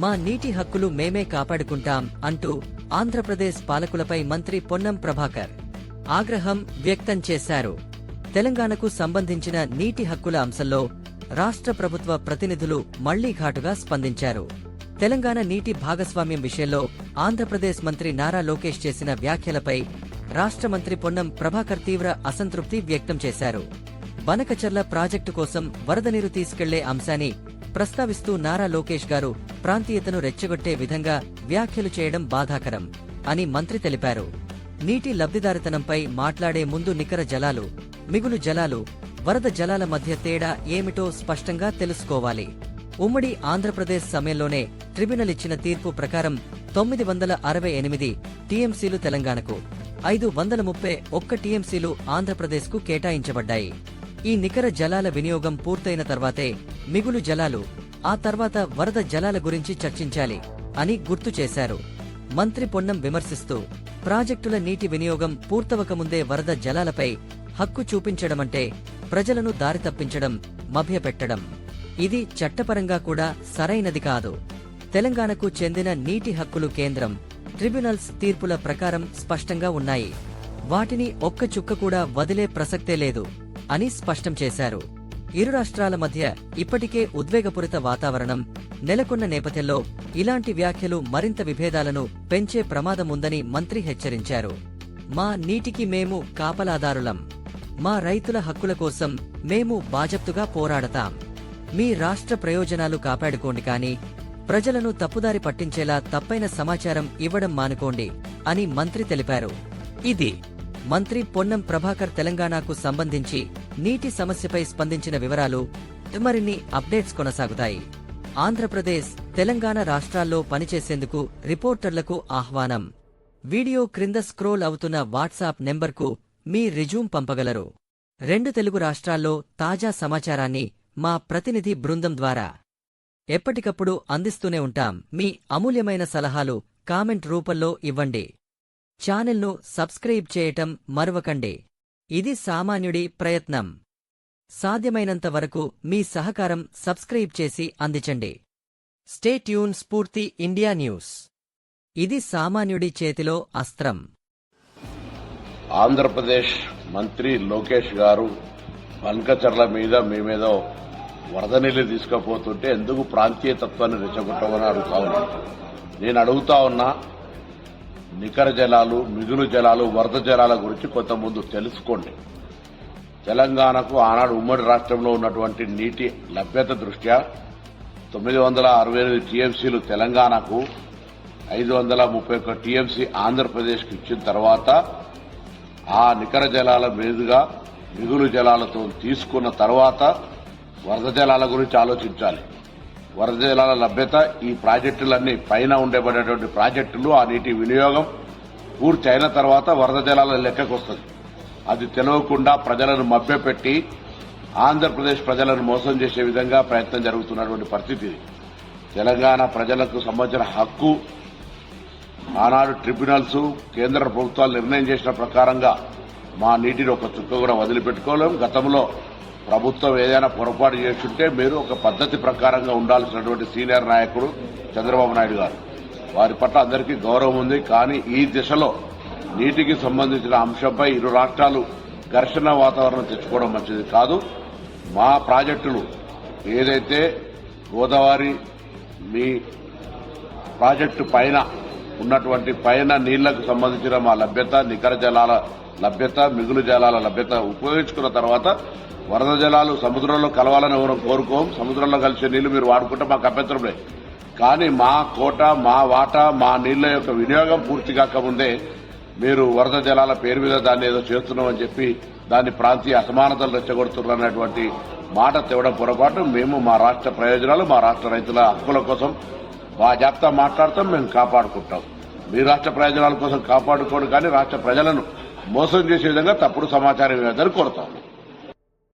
మా నీటి హక్కులు మేమే కాపాడుకుంటాం అంటూ ఆంధ్రప్రదేశ్ పాలకులపై మంత్రి పొన్నం ప్రభాకర్ ఆగ్రహం వ్యక్తం చేశారు. తెలంగాణకు సంబంధించిన నీటి హక్కుల అంశంలో రాష్ట్ర ప్రభుత్వ ప్రతినిధులు మళ్ళీ ఘాటుగా స్పందించారు. తెలంగాణ నీటి భాగస్వామ్యం విషయంలో ఆంధ్రప్రదేశ్ మంత్రి నారా లోకేష్ చేసిన వ్యాఖ్యలపై రాష్ట్ర మంత్రి పొన్నం ప్రభాకర్ తీవ్ర అసంతృప్తి వ్యక్తం చేశారు. బనకచర్ల ప్రాజెక్టు కోసం వరద నీరు తీసుకెళ్ళే అంశాన్ని ప్రస్తావిస్తూ నారా లోకేష్ గారు ప్రాంతీయతను రెచ్చగొట్టే విధంగా వ్యాఖ్యలు చేయడం బాధాకరం అని మంత్రి తెలిపారు. నీటి లబ్ధిదారితనంపై మాట్లాడే ముందు నికర జలాలు మిగులు జలాలు వరద జలాల మధ్య తేడా ఏమిటో స్పష్టంగా తెలుసుకోవాలి. ఉమ్మడి ఆంధ్రప్రదేశ్ సమయంలోనే ట్రిబ్యునల్ ఇచ్చిన తీర్పు ప్రకారం తొమ్మిది వందల అరవై ఎనిమిది టీఎంసీలు తెలంగాణకు ఐదు వందల ముప్పై ఒక్క టీఎంసీలు ఆంధ్రప్రదేశ్కు కేటాయించబడ్డాయి. ఈ నికర జలాల వినియోగం పూర్తయిన తర్వాతే మిగులు జలాలు ఆ తర్వాత వరద జలాల గురించి చర్చించాలి అని గుర్తు చేశారు. మంత్రి పొన్నం విమర్శిస్తూ ప్రాజెక్టుల నీటి వినియోగం పూర్తవకముందే వరద జలాలపై హక్కు చూపించడమంటే ప్రజలను దారి తప్పించడం మభ్యపెట్టడం. ఇది చట్టపరంగా కూడా సరైనది కాదు. తెలంగాణకు చెందిన నీటి హక్కులు కేంద్రం ట్రిబ్యునల్స్ తీర్పుల ప్రకారం స్పష్టంగా ఉన్నాయి. వాటిని ఒక్క చుక్క కూడా వదిలే ప్రసక్తే లేదు అని స్పష్టం చేశారు. ఇరు రాష్ట్రాల మధ్య ఇప్పటికే ఉద్వేగపూరిత వాతావరణం నెలకొన్న నేపథ్యంలో ఇలాంటి వ్యాఖ్యలు మరింత విభేదాలను పెంచే ప్రమాదముందని మంత్రి హెచ్చరించారు. మా నీటికి మేము కాపలాదారులం. మా రైతుల హక్కుల కోసం మేము బాజప్తుగా పోరాడతాం. మీ రాష్ట్ర ప్రయోజనాలు కాపాడుకోండి కానీ ప్రజలను తప్పుదారి పట్టించేలా తప్పైన సమాచారం ఇవ్వడం మానుకోండి అని మంత్రి తెలిపారు. ఇది మంత్రి పొన్నం ప్రభాకర్ తెలంగాణకు సంబంధించి నీటి సమస్యపై స్పందించిన వివరాలు మరిన్ని అప్డేట్స్ కొనసాగుతాయి. ఆంధ్రప్రదేశ్ తెలంగాణ రాష్ట్రాల్లో పనిచేసేందుకు రిపోర్టర్లకు ఆహ్వానం. వీడియో క్రింద స్క్రోల్ అవుతున్న వాట్సాప్ నెంబర్కు మీ రిజ్యూమ్ పంపగలరు. రెండు తెలుగు రాష్ట్రాల్లో తాజా సమాచారాన్ని మా ప్రతినిధి బృందం ద్వారా ఎప్పటికప్పుడు అందిస్తూనే ఉంటాం. మీ అమూల్యమైన సలహాలు కామెంట్ రూపంలో ఇవ్వండి. ఛానల్ను సబ్స్క్రైబ్ చేయటం మరవకండి. ఇది సామాన్యుడి ప్రయత్నం. సాధ్యమైనంత వరకు మీ సహకారం సబ్స్క్రైబ్ చేసి అందించండి. Stay tune Spoorthi India news. ఇది సామాన్యుడి చేతిలో అస్త్రం. ఆంధ్రప్రదేశ్ మంత్రి లోకేష్ గారు బల్కచర్ల మీద మేమేదో వరద నీళ్ళు తీసుకుపోతుంటే ఎందుకు ప్రాంతీయ తత్వాన్ని రెచ్చగొట్టమని అడుగుతా ఉన్నా నేను అడుగుతా ఉన్నా నికర జలాలు మిగులు జలాలు వరద జలాల గురించి కొంత ముందు తెలుసుకోండి. తెలంగాణకు ఆనాడు ఉమ్మడి రాష్ట్రంలో ఉన్నటువంటి నీటి లభ్యత దృష్ట్యా తొమ్మిది వందల అరవై ఎనిమిది టీఎంసీలు తెలంగాణకు ఐదు వందల ముప్పై ఒక్క టీఎంసీ ఆంధ్రప్రదేశ్కు ఇచ్చిన తర్వాత ఆ నికర జలాల మీదుగా మిగులు జలాలతో తీసుకున్న తర్వాత వరద జలాల గురించి ఆలోచించాలి. వరద జలాల లభ్యత ఈ ప్రాజెక్టులన్నీ పైన ఉండేబడేటువంటి ప్రాజెక్టులు ఆ నీటి వినియోగం పూర్తి అయిన తర్వాత వరద జలాల లెక్కకు వస్తుంది అది తెలియకుండా ప్రజలను మభ్యపెట్టి ఆంధ్రప్రదేశ్ ప్రజలను మోసం చేసే విధంగా ప్రయత్నం జరుగుతున్నటువంటి పరిస్థితి తెలంగాణ ప్రజలకు సంబంధించిన హక్కు ఆనాడు ట్రిబ్యునల్స్ కేంద్ర ప్రభుత్వాలు నిర్ణయం చేసిన ప్రకారంగా మా నీటిని ఒక చుక్క కూడా వదిలిపెట్టుకోలేం. గతంలో ప్రభుత్వం ఏదైనా పొరపాటు చేస్తుంటే మీరు ఒక పద్ధతి ప్రకారంగా ఉండాల్సినటువంటి సీనియర్ నాయకుడు చంద్రబాబు నాయుడు గారు. వారి పట్ల అందరికీ గౌరవం ఉంది. కానీ ఈ దిశలో నీటికి సంబంధించిన అంశంపై ఇరు రాష్ట్రాలు ఘర్షణ వాతావరణం తెచ్చుకోవడం మంచిది కాదు. మా ప్రాజెక్టులు ఏదైతే గోదావరి మీ ప్రాజెక్టు పైన ఉన్నటువంటి పైన నీళ్ళకు సంబంధించిన మా లభ్యత నికర జలాల లభ్యత మిగులు జలాల లభ్యత ఉపయోగించుకున్న తర్వాత వరద జలాలు సముద్రంలో కలవాలని ఎవరు కోరుకోం? సముద్రంలో కలిసే నీళ్ళు మీరు వాడుకుంటే మాకు అభ్యంతరం లేదు. కానీ మా కోట మా వాటా మా నీళ్ళ యొక్క వినియోగం పూర్తి కాకముందే మీరు వరద జలాల పేరు మీద దాన్ని ఏదో చేస్తున్నామని చెప్పి దాన్ని ప్రాంతీయ అసమానతలు రెచ్చగొడుతున్నారనేటువంటి మాట తేవడం పొరపాటు. మేము మా రాష్ట్ర ప్రయోజనాలు మా రాష్ట్ర రైతుల హక్కుల కోసం మా జాబితా మాట్లాడతాం మేము కాపాడుకుంటాం. మీ రాష్ట్ర ప్రయోజనాల కోసం కాపాడుకోడు కానీ రాష్ట్ర ప్రజలను మోసం చేసే విధంగా తప్పుడు సమాచారం ఇవ్వదని కోరుతాం